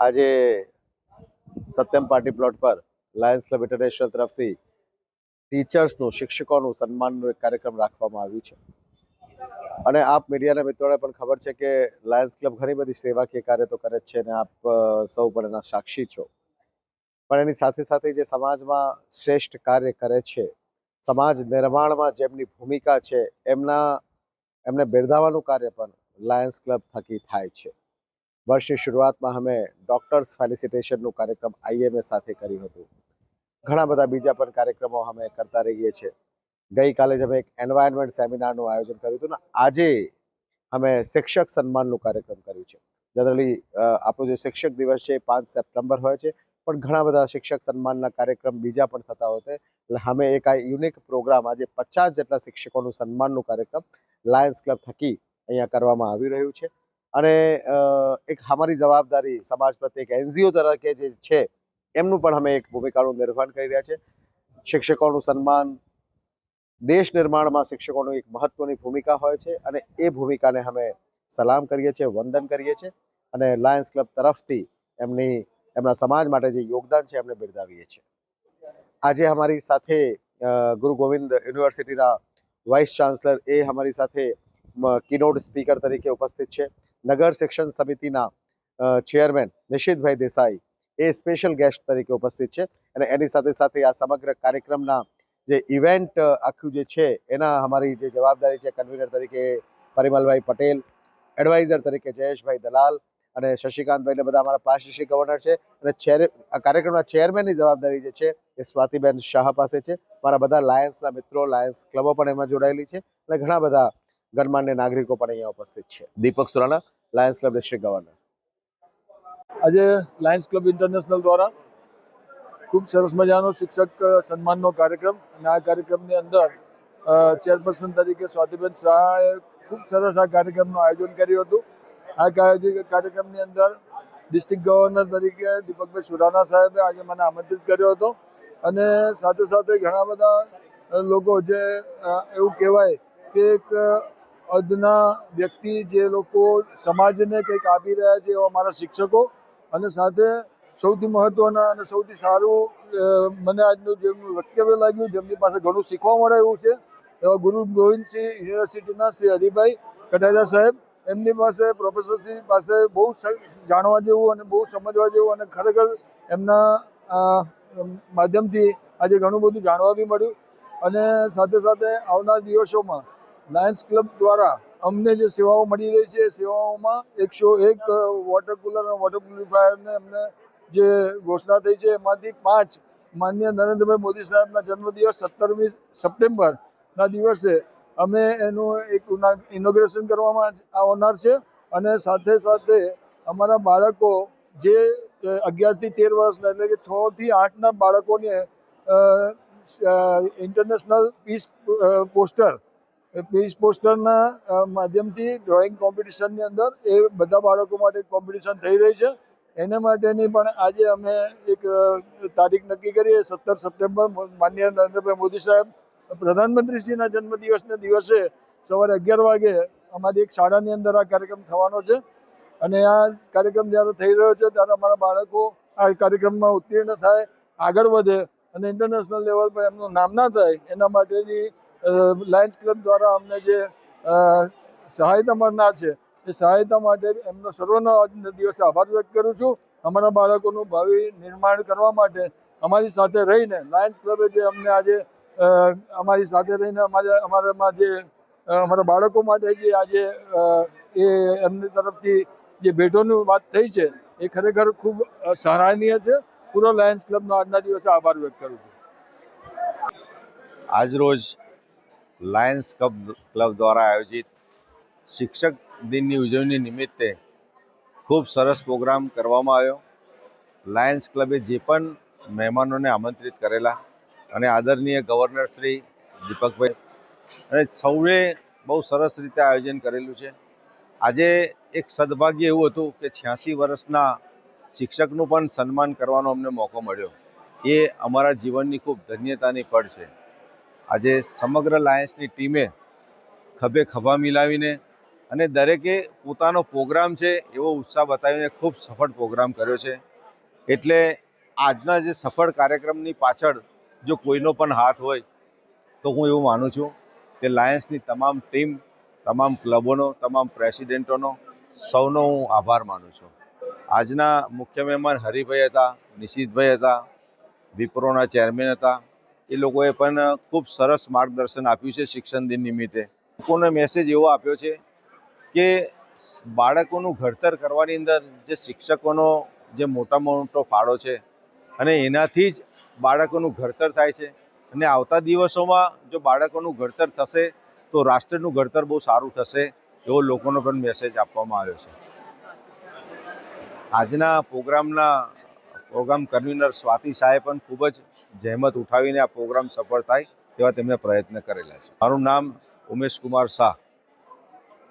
આજે Satyam party plot પર Lions club international તરફથી ટીચર્સનું, શિક્ષકોનું સન્માનનું એક કાર્યક્રમ રાખવામાં આવ્યું છે. અને આપ મીડિયાના મિત્રોને પણ ખબર છે કે લાયન્સ ક્લબ ઘણી બધી સેવાકીય કાર્ય તો કરે છે અને આપ સૌ પણ એના સાક્ષી છો. પણ એની સાથે સાથે જે સમાજમાં શ્રેષ્ઠ કાર્ય કરે છે, સમાજ નિર્માણમાં જેમની ભૂમિકા છે, એમના, એમને બિરદાવવાનું કાર્ય પણ લાયન્સ ક્લબ થકી થાય છે. વર્ષની શરૂઆતમાં અમે ડોક્ટર્સ ફેલિસિટેશનનું કાર્યક્રમ આઈએમએ સાથે કર્યું હતું. ઘણા બધા બીજા પણ કાર્યક્રમો અમે કરતા રહીએ છીએ. ગઈકાલે જ અમે એક એન્વાયરમેન્ટ સેમિનારનું આયોજન કર્યું હતું ને આજે અમે શિક્ષક સન્માનનું કાર્યક્રમ કર્યું છે. જનરલી આપણો જે શિક્ષક દિવસ છે એ પાંચ સપ્ટેમ્બર હોય છે, પણ ઘણા બધા શિક્ષક સન્માનના કાર્યક્રમ બીજા પણ થતા હોય એટલે અમે એક આ યુનિક પ્રોગ્રામ આજે પચાસ જેટલા શિક્ષકોનું સન્માનનું કાર્યક્રમ લાયન્સ ક્લબ થકી અહીંયા કરવામાં આવી રહ્યું છે. અને એક અમારી જવાબદારી સમાજ પ્રત્યે એક એનજીઓ તરીકે જે છે, એમનું પણ અમે એક ભૂમિકાનું નિર્વહન કરી રહ્યા છે. શિક્ષકોનું સન્માન, દેશ નિર્માણમાં શિક્ષકોનું એક મહત્વની ભૂમિકા હોય છે અને એ ભૂમિકાને અમે સલામ કરીએ છીએ, વંદન કરીએ છીએ અને લાયન્સ ક્લબ તરફથી એમની, એમના સમાજ માટે જે યોગદાન છે એમને બિરદાવીએ છીએ. આજે અમારી સાથે ગુરુ ગોવિંદ યુનિવર્સિટીના વાઇસ ચાન્સલર એ અમારી સાથે કિનોડ સ્પીકર તરીકે ઉપસ્થિત છે. નગર શિક્ષણ સમિતિના ચેરમેન નિશિતભાઈ દેસાઈ એ સ્પેશિયલ ગેસ્ટ તરીકે ઉપસ્થિત છે. અને એની સાથે સાથે આ સમગ્ર કાર્યક્રમના જે ઇવેન્ટ આખું જે છે, એના અમારી જે જવાબદારી છે, કન્વીનર તરીકે પરિમલભાઈ પટેલ, એડવાઇઝર તરીકે જયેશભાઈ દલાલ અને શશિકાંતભાઈને બધા અમારા પાસ ગવર્નર છે. અને ચેર, આ કાર્યક્રમના ચેરમેનની જવાબદારી જે છે, એ સ્વાતિબેન શાહ પાસે છે. મારા બધા લાયન્સના મિત્રો, લાયન્સ ક્લબો પણ એમાં જોડાયેલી છે. અને ઘણા બધા ગણમાન્ય નાગરિકો પણ અહીંયા ઉપસ્થિત છે. Deepak Surana Lions club district governor આજે લાયન્સ ક્લબ ઇન્ટરનેશનલ દ્વારા ખૂબ સરસ મજાનો શિક્ષક સન્માનનો કાર્યક્રમ અને આ કાર્યક્રમની અંદર ચેરપર્સન તરીકે સ્વાતિબેન શાહે ખૂબ સરસ આ કાર્યક્રમનું આયોજન કર્યું હતું. આ કાર્ય- કાર્યક્રમની અંદર ડિસ્ટ્રિક્ટ ગવર્નર તરીકે દીપકભાઈ સુરાણા સાહેબે આજે મને આમંત્રિત કર્યો હતો અને સાથે સાથે ઘણા બધા લોકો જે એવું કહેવાય કે એક અદના વ્યક્તિ જે લોકો સમાજને કંઈક આપી રહ્યા છે એવા મારા શિક્ષકો અને સાથે સૌથી મહત્વના અને સૌથી સારું મને આજનું જેમનું વક્તવ્ય લાગ્યું, જેમની પાસે ઘણું શીખવા મળે એવું છે, એવા ગુરુ ગોવિંદસિંહ યુનિવર્સિટીના શ્રી હરિભાઈ કટારિયા સાહેબ, એમની પાસે પ્રોફેસરશ્રી પાસે બહુ જાણવા જેવું અને બહુ સમજવા જેવું અને ખરેખર એમના માધ્યમથી આજે ઘણું બધું જાણવા બી મળ્યું. અને સાથે સાથે આવનાર દિવસોમાં લાયન્સ ક્લબ દ્વારા અમને જે સેવાઓ મળી રહી છે સેવાઓમાં એકસો એક વોટર કુલર અને વોટર પ્યુરિફાયરને અમને જે ઘોષણા થઈ છે, એમાંથી પાંચ માન્ય નરેન્દ્રભાઈ મોદી સાહેબના જન્મદિવસ સત્તરમી સપ્ટેમ્બરના દિવસે અમે એનું એક ઇનોગ્રેશન કરવામાં આવનાર છે અને સાથે સાથે અમારા બાળકો જે અગિયારથી તેર વર્ષના એટલે કે છથી આઠના બાળકોને ઇન્ટરનેશનલ પીસ પોસ્ટર પીસ પોસ્ટરના માધ્યમથી ડ્રોઈંગ કોમ્પિટિશનની અંદર એ બધા બાળકો માટે કોમ્પિટિશન થઈ રહી છે. એના માટેની પણ આજે અમે એક તારીખ નક્કી કરીએ સત્તર સપ્ટેમ્બર માન્ય નરેન્દ્રભાઈ મોદી સાહેબ, પ્રધાનમંત્રીશ્રીના જન્મદિવસના દિવસે સવારે અગિયાર વાગે અમારી એક શાળાની અંદર આ કાર્યક્રમ થવાનો છે. અને આ કાર્યક્રમ જ્યારે થઈ રહ્યો છે, ત્યારે અમારા બાળકો આ કાર્યક્રમમાં ઉત્તીર્ણ થાય, આગળ વધે અને ઇન્ટરનેશનલ લેવલ પર એમનું નામ ના થાય, એના માટેની લાયન્સ ક્લબ દ્વારા અમને જે સહાયતા મળનાર છે, એ સહાયતા માટે એમનો સર્વનો આજના દિવસે આભાર વ્યક્ત કરું છું. અમારા બાળકોનું ભાવિ નિર્માણ કરવા માટે અમારી સાથે રહીને લાયન્સ ક્લબે જે અમને આજે અમારી સાથે રહીને અમારા, અમારામાં જે અમારા બાળકો માટે જે આજે એ એમની તરફથી જે ભેટોની વાત થઈ છે, એ ખરેખર ખૂબ સરાહનીય છે. પૂરો લાયન્સ ક્લબનો આજના દિવસે આભાર વ્યક્ત કરું છું. આજરોજ લાયન્સ ક્લબ ક્લબ દ્વારા આયોજિત શિક્ષક દિનની ઉજવણી નિમિત્તે ખૂબ સરસ પ્રોગ્રામ કરવામાં આવ્યો. લાયન્સ ક્લબે જે પણ મહેમાનોને આમંત્રિત કરેલા અને આદરણીય ગવર્નર શ્રી દીપકભાઈ અને સૌએ બહુ સરસ રીતે આયોજન કરેલું છે. આજે એક સદભાગ્ય એવું હતું કે છ્યાસી વર્ષના શિક્ષકનું પણ સન્માન કરવાનો અમને મોકો મળ્યો. એ અમારા જીવનની ખૂબ ધન્યતાની પળ છે. આજે સમગ્ર લાયન્સની ટીમે ખભે ખભા મિલાવીને અને દરેકે પોતાનો પ્રોગ્રામ છે એવો ઉત્સાહ બતાવીને ખૂબ સફળ પ્રોગ્રામ કર્યો છે. એટલે આજના જે સફળ કાર્યક્રમની પાછળ જો કોઈનો પણ હાથ હોય તો હું એવું માનું છું કે લાયન્સની તમામ ટીમ, તમામ ક્લબોનો, તમામ પ્રેસિડેન્ટોનો સૌનો હું આભાર માનું છું. આજના મુખ્ય મહેમાન હરિભાઈ હતા, નિશિતભાઈ હતા, વિપ્રોના ચેરમેન હતા એ લોકોએ પણ ખૂબ સરસ માર્ગદર્શન આપ્યું છે શિક્ષણ દિન નિમિત્તે. લોકોને મેસેજ એવો આપ્યો છે કે બાળકોનું ઘડતર કરવાની અંદર જે શિક્ષકોનો જે મોટામાં મોટો ફાળો છે અને એનાથી જ બાળકોનું ઘડતર થાય છે અને આવતા દિવસોમાં જો બાળકોનું ઘડતર થશે તો રાષ્ટ્રનું ઘડતર બહુ સારું થશે એવો લોકોનો પણ મેસેજ આપવામાં આવ્યો છે. આજના પ્રોગ્રામના પ્રોગ્રામ કન્વીનર સ્વાતિ શાહે પણ ખૂબ જ જહેમત ઉઠાવીને આ પ્રોગ્રામ સફળ થાય તેવા તેમણે પ્રયત્ન કરેલા છે. મારું નામ ઉમેશ કુમાર શાહ.